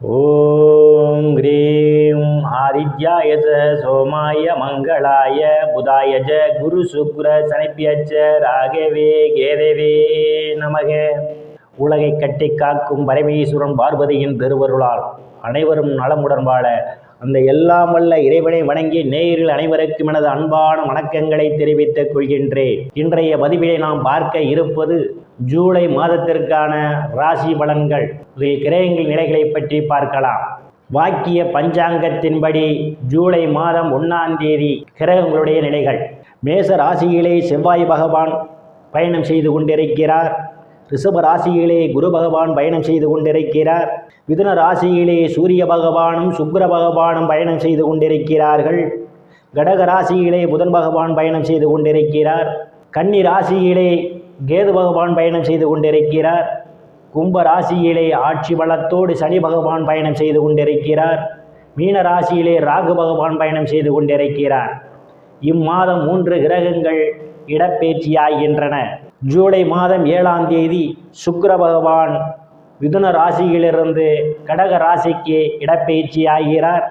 ॐ ह्रीं आदित्याय च सोमाय मङ्गलाय बुधाय च குருசுக்ரசனிப்பியச்ச ராகவே கேதவே நமக உலகை கட்டி காக்கும் பரமேஸ்வரன் பார்வதியின் திருவருளால் அனைவரும் நலமுடன் வாழ அந்த எல்லாம் வல்ல இறைவனை வணங்கி நேயர்கள் அனைவருக்கும் எனது அன்பான வணக்கங்களை தெரிவித்துக் கொள்கின்றேன் இன்றைய பதிவிலை நாம் பார்க்க இருப்பது ஜூலை மாதத்திற்கான ராசி பலன்கள். கிரகங்கள் நிலைகளை பற்றி பார்க்கலாம். வாக்கிய பஞ்சாங்கத்தின்படி ஜூலை மாதம் ஒன்றாம் தேதி கிரகங்களுடைய நிலைகள். மேச ராசியிலே செவ்வாய் பகவான் பயணம் செய்து கொண்டிருக்கிறார். ரிஷப ராசியிலே குரு பகவான் பயணம் செய்து கொண்டிருக்கிறார். மிதுன ராசியிலே சூரிய பகவானும் சுக்கர பகவானும் பயணம் செய்து கொண்டிருக்கிறார்கள். கடக ராசியிலே புதன் பகவான் பயணம் செய்து கொண்டிருக்கிறார். கன்னி ராசியிலே கேது பகவான் பயணம் செய்து கொண்டிருக்கிறார். கும்ப ராசியிலே ஆட்சி பலத்தோடு சனி பகவான் பயணம் செய்து கொண்டிருக்கிறார். மீன ராசியிலே ராகு பகவான் பயணம் செய்து கொண்டிருக்கிறார். இம்மாதம் மூன்று கிரகங்கள் இடப்பெயர்ச்சியாகின்றன. ஜூலை மாதம் ஏழாம் தேதி சுக்கர பகவான் மிதுன ராசியிலிருந்து கடக ராசிக்கு இடப்பெயர்ச்சி ஆகிறார்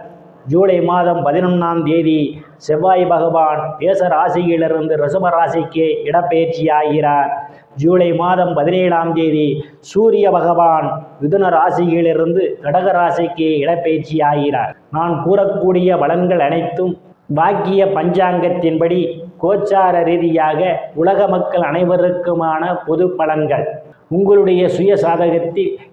ஜூலை மாதம் பதினொன்றாம் தேதி செவ்வாய் பகவான் மேச ராசியிலிருந்து ரிஷப ராசிக்கு இடப்பெயர்ச்சி ஆகிறார் ஜூலை மாதம் பதினேழாம் தேதி சூரிய பகவான் மிதுன ராசியிலிருந்து கடக ராசிக்கு இடப்பெயர்ச்சி ஆகிறார் நான் கூறக்கூடிய பலன்கள் அனைத்தும் பாக்கிய பஞ்சாங்கத்தின்படி கோச்சார ரீதியாக உலக மக்கள் அனைவருக்குமான பொது பலன்கள். உங்களுடைய சுய சாதகத்தில்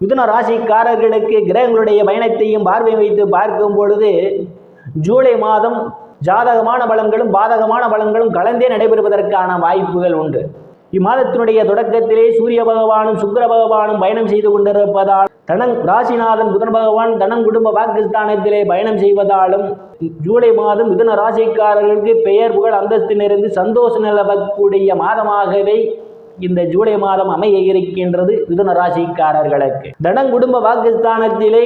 மிதுன ராசிக்காரர்களுக்கு கிரகங்களுடைய பயணத்தையும் பார்வை வைத்து பார்க்கும் பொழுது ஜூலை மாதம் ஜாதகமான பலன்களும் பாதகமான பலன்களும் கலந்தே நடைபெறுவதற்கான வாய்ப்புகள் உண்டு. இம்மாதத்தினுடைய தொடக்கத்திலே சூரிய பகவானும் சுக்கர பகவானும் பயணம் செய்து கொண்டிருப்பதால் தனங் ராசிநாதன் புதன் பகவான் தனம் குடும்ப பாகிஸ்தானத்திலே பயணம் செய்வதாலும் ஜூலை மாதம் மிதுன ராசிக்காரர்களுக்கு பெயர் புகழ் அந்தஸ்து நிறைந்து சந்தோஷம் நிலவக்கூடிய மாதமாகவே இந்த ஜூலை மாதம் அமைய இருக்கின்றது மிதுன ராசிக்காரர்களுக்கு. தனங்குடும்ப வாக்குஸ்தானத்திலே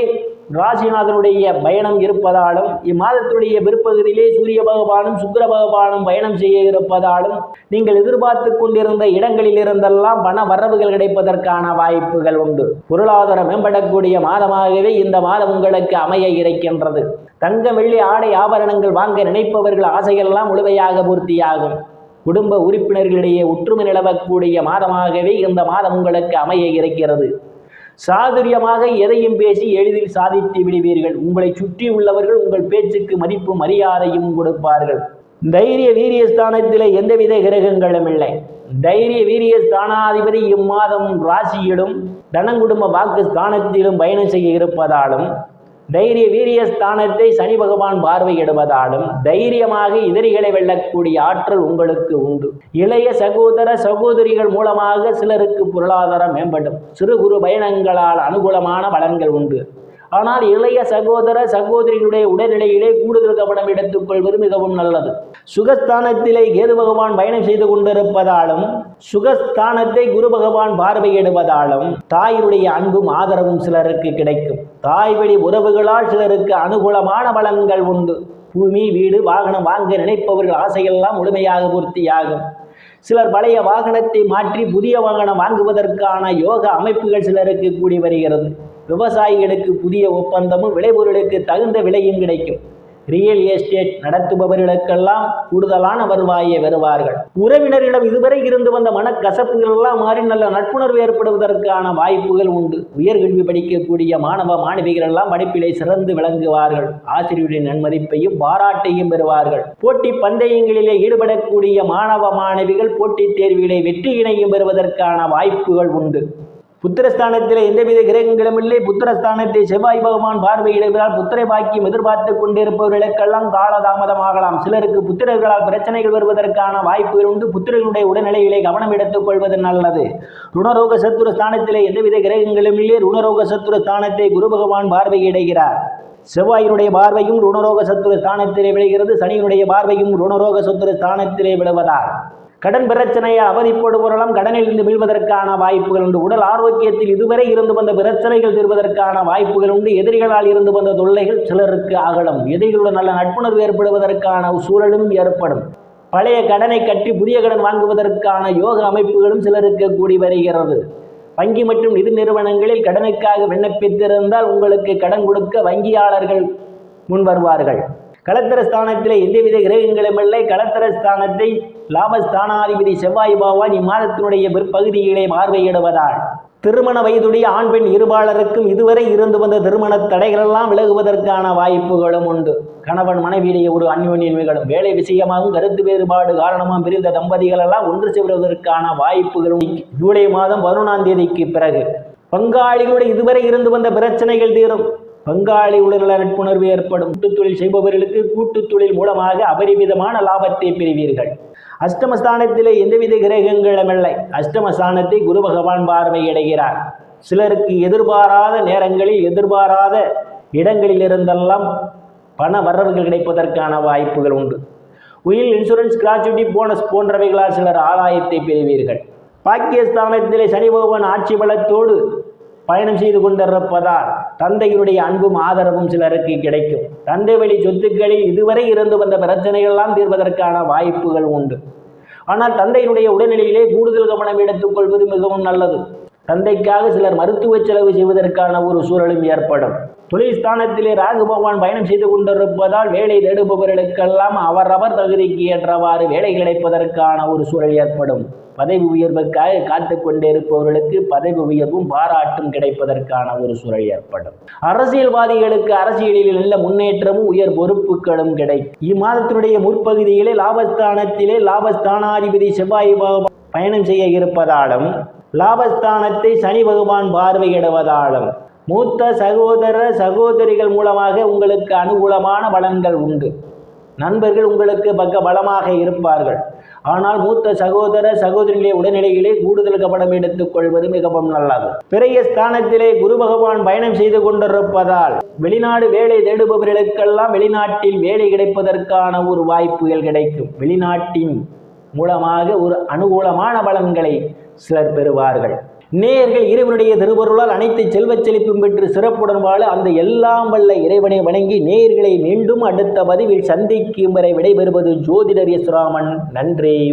ராசிநாதனுடைய பயணம் இருப்பதாலும் இம்மாதத்துடைய பிற்பகுதியிலே சூரிய பகவானும் சுக்கர பகவானும் பயணம் செய்ய இருப்பதாலும் நீங்கள் எதிர்பார்த்து கொண்டிருந்த இடங்களில் இருந்தெல்லாம் பண வரவுகள் கிடைப்பதற்கான வாய்ப்புகள் உண்டு. பொருளாதாரம் மேம்படக்கூடிய மாதமாகவே இந்த மாதம் உங்களுக்கு அமைய இருக்கின்றது. தங்க வெள்ளி ஆடை ஆபரணங்கள் வாங்க நினைப்பவர்கள் ஆசையெல்லாம் முழுமையாக பூர்த்தியாகும். குடும்ப உறுப்பினர்களிடையே ஒற்றுமை நிலவக்கூடிய மாதமாகவே இந்த மாதம் உங்களுக்கு அமைய இருக்கிறது. சாதுரியமாக எதையும் பேசி எளிதில் சாதித்து விடுவீர்கள். உங்களை சுற்றி உள்ளவர்கள் உங்கள் பேச்சுக்கு மதிப்பு மரியாதையும் கொடுப்பார்கள். தைரிய வீரிய ஸ்தானத்தில் எந்தவித கிரகங்களும் இல்லை. தைரிய வீரிய ஸ்தானாதிபதி இம்மாதம் ராசியிலும் தனங்குடும்ப வாக்கு ஸ்தானத்திலும் பயணம் செய்ய இருப்பதாலும் தைரிய வீரிய ஸ்தானத்தை சனி பகவான் பார்வையிடுவதாலும் தைரியமாக எதிரிகளை வெல்லக்கூடிய ஆற்றல் உங்களுக்கு உண்டு. இளைய சகோதர சகோதரிகள் மூலமாக சிலருக்கு பொருளாதாரம் மேம்படும். சிறு குறு பயணங்களால் அனுகூலமான பலன்கள் உண்டு. ஆனால் இளைய சகோதர சகோதரிகளுடைய உடல்நிலையிலே கூடுதல் கவனம் எடுத்துக்கொள்வது மிகவும் நல்லது. சுகஸ்தானத்திலே கேது பகவான் பயணம் செய்து கொண்டிருப்பதாலும் சுகஸ்தானத்தை குரு பகவான் பார்வையிடுவதாலும் தாயினுடைய அன்பும் ஆதரவும் சிலருக்கு கிடைக்கும். தாய் வழி உறவுகளால் சிலருக்கு அனுகூலமான பலன்கள் உண்டு. பூமி வீடு வாகனம் வாங்க நினைப்பவர்கள் ஆசையெல்லாம் முழுமையாக பூர்த்தியாகும். சிலர் பழைய வாகனத்தை மாற்றி புதிய வாகனம் வாங்குவதற்கான யோக அமைப்புகள் சிலருக்கு கூடி வருகிறது. விவசாயிகளுக்கு புதிய ஒப்பந்தமும் விளைபொருளுக்கு தகுந்த விலையும் கிடைக்கும். ரியல் எஸ்டேட் நடத்துபவர்களுக்கெல்லாம் கூடுதலான வருவாயை வருவார்கள். உறவினரிடம் இதுவரை இருந்து வந்த மனக்கசப்புகள் எல்லாம் மாறி நல்ல நட்புணர்வு ஏற்படுவதற்கான வாய்ப்புகள் உண்டு. உயர்கல்வி படிக்கக்கூடிய மாணவ மாணவிகள் எல்லாம் படிப்பிலே சிறந்து விளங்குவார்கள். ஆசிரியருடைய நன்மதிப்பையும் பாராட்டையும் பெறுவார்கள். போட்டி பந்தயங்களிலே ஈடுபடக்கூடிய மாணவ மாணவிகள் போட்டித் தேர்விலே வெற்றியினையும் பெறுவதற்கான வாய்ப்புகள் உண்டு. புத்திரஸ்தானத்தில் எந்தவித கிரகங்களும் இல்லை. புத்திரஸ்தானத்தை செவ்வாய் பகவான் பார்வையிடுவதால் புத்திரை பாக்கியம் எதிர்பார்த்து கொண்டிருப்பவர்களுக்கெல்லாம் காலதாமதமாகலாம் சிலருக்கு புத்திரர்களால் பிரச்சனைகள் வருவதற்கான வாய்ப்புகள் உண்டு. புத்திரர்களுடைய உடல்நிலைகளை கவனம் எடுத்துக் கொள்வது நல்லது. ருணரோக சத்துரு ஸ்தானத்திலே எந்தவித கிரகங்களும் இல்லை. ருணரோக சத்துரு ஸ்தானத்தை குரு பகவான் பார்வையிடுகிறார் செவ்வாயினுடைய பார்வையும் ருணரோக சத்துரு ஸ்தானத்திலே விழுகிறது. சனியினுடைய பார்வையும் ருணரோக சத்துரு ஸ்தானத்திலே விழுவதால். கடன் பிரச்சனையை அவதிப்படுபவர்களும் கடனில் இருந்து மீள்வதற்கான வாய்ப்புகள் உண்டு. உடல் ஆரோக்கியத்தில் இதுவரை இருந்து வந்த பிரச்சனைகள் தீர்வதற்கான வாய்ப்புகள் உண்டு. எதிரிகளால் இருந்து வந்த தொல்லைகள் சிலருக்கு அகலும். எதிரிகளுடன் நல்ல நட்புணர்வு ஏற்படுவதற்கான சூழலும் ஏற்படும். பழைய கடனை கட்டி புதிய கடன் வாங்குவதற்கான யோக அமைப்புகளும் சிலருக்கு கூடி வருகிறது. வங்கி மற்றும் நிதி நிறுவனங்களில் கடனுக்காக விண்ணப்பித்திருந்தால் உங்களுக்கு கடன் கொடுக்க வங்கியாளர்கள் முன் வருவார்கள். களத்தரஸ்தானத்தில் எந்தவித கிரகங்களும் இல்லை. களத்திரஸ்தானத்தை லாபஸ்தானாதிபதி செவ்வாய் பகவான் இம்மாதத்தினுடைய பிற்பகுதியிலே பார்வையிடுவதால் திருமண வயதுடைய ஆண் பெண் இருபாளருக்கும் இதுவரை இருந்து வந்த திருமண தடைகளெல்லாம் விலகுவதற்கான வாய்ப்புகளும் உண்டு. கணவன் மனைவியிடையே ஒரு அந்யோன்யம் வேலை விஷயமாகவும் கருத்து வேறுபாடு காரணமாக பிரிந்த தம்பதிகள் எல்லாம் ஒன்று சேருவதற்கான வாய்ப்புகளும் ஜூலை மாதம் பதினொன்றாம் தேதிக்கு பிறகு பங்காளிகளுடைய இதுவரை இருந்து வந்த பிரச்சனைகள் தீரும். பங்காளி உடல்நல நட்புணர்வு ஏற்படும் கூட்டுத் தொழில் செய்பவர்களுக்கு கூட்டுத் தொழில் மூலமாக அபரிமிதமான லாபத்தை பெறுவீர்கள். அஷ்டமஸ்தானத்திலே எந்தவித கிரகங்களுமில்லை. அஷ்டமஸ்தானத்தை குரு பகவான் பார்வையிடுகிறார் சிலருக்கு எதிர்பாராத நேரங்களில் எதிர்பாராத இடங்களிலிருந்தெல்லாம் பண வரவுகள் கிடைப்பதற்கான வாய்ப்புகள் உண்டு. உயில் இன்சூரன்ஸ் கிராச்சுவிட்டி போனஸ் போன்றவைகளால் சிலர் ஆதாயத்தை பெறுவீர்கள். பாக்கியஸ்தானத்திலே சனி பகவான் ஆட்சி பலத்தோடு பயணம் செய்து கொண்டிருப்பதால் தந்தையினுடைய அன்பும் ஆதரவும் சிலருக்கு கிடைக்கும். தந்தை வழி சொத்துக்களில் இதுவரை இருந்து வந்த பிரச்சனைகள்லாம் தீர்வதற்கான வாய்ப்புகள் உண்டு. ஆனால் தந்தையினுடைய உடல்நிலையிலே கூடுதல் கவனம் எடுத்துக்கொள்வது மிகவும் நல்லது. தந்தைக்காக சிலர் மருத்துவ செலவு செய்வதற்கான ஒரு சூழலும் ஏற்படும். தொழில் ஸ்தானத்திலே ராகு பகவான் பயணம் செய்து கொண்டிருப்பதால் வேலை தேடுபவர்களுக்கெல்லாம் அவரவர் தகுதிக்கு ஏற்றவாறு வேலை கிடைப்பதற்கான ஒரு சூழல் ஏற்படும். பதவி உயர்வுக்காக காத்து கொண்டிருப்பவர்களுக்கு பதவி உயர்வும் பாராட்டும் கிடைப்பதற்கான ஒரு சூழல் ஏற்படும். அரசியல்வாதிகளுக்கு அரசியலில் நல்ல முன்னேற்றமும் உயர் பொறுப்புகளும் கிடைக்கும். இம்மாதத்தினுடைய முற்பகுதியிலே லாபஸ்தானத்திலே லாபஸ்தானாதிபதி செவ்வாய் பயணம் செய்ய இருப்பதாலும் லாபஸ்தானத்தை சனி பகவான் பார்வையிடுவதாலும் மூத்த சகோதர சகோதரிகள் மூலமாக உங்களுக்கு அனுகூலமான பலன்கள் உண்டு. நண்பர்கள் உங்களுக்கு பக்க பலமாக இருப்பார்கள். ஆனால் மூத்த சகோதர சகோதரிகளே உடல்நிலையிலே கூடுதல் கவனம் எடுத்துக் கொள்வது மிகவும் நல்லது. பிறைய ஸ்தானத்திலே குரு பகவான் பயணம் செய்து கொண்டிருப்பதால் வெளிநாடு வேலை தேடுபவர்களுக்கெல்லாம் வெளிநாட்டில் வேலை கிடைப்பதற்கான ஒரு வாய்ப்புகள் கிடைக்கும். வெளிநாட்டின் மூலமாக ஒரு அனுகூலமான பலன்களை சிலர் பெறுவார்கள். நேயர்கள் இறைவனுடைய திருவருளால் அனைத்து செல்வச் செழிப்பும் பெற்று சிறப்புடன் வாழ அந்த எல்லாம் வல்ல இறைவனை வணங்கி நேயர்களை மீண்டும் அடுத்த பதிவில் சந்திக்கும் வரை விடைபெறுவது ஜோதிடர் இஸ்ராமன் நன்றி.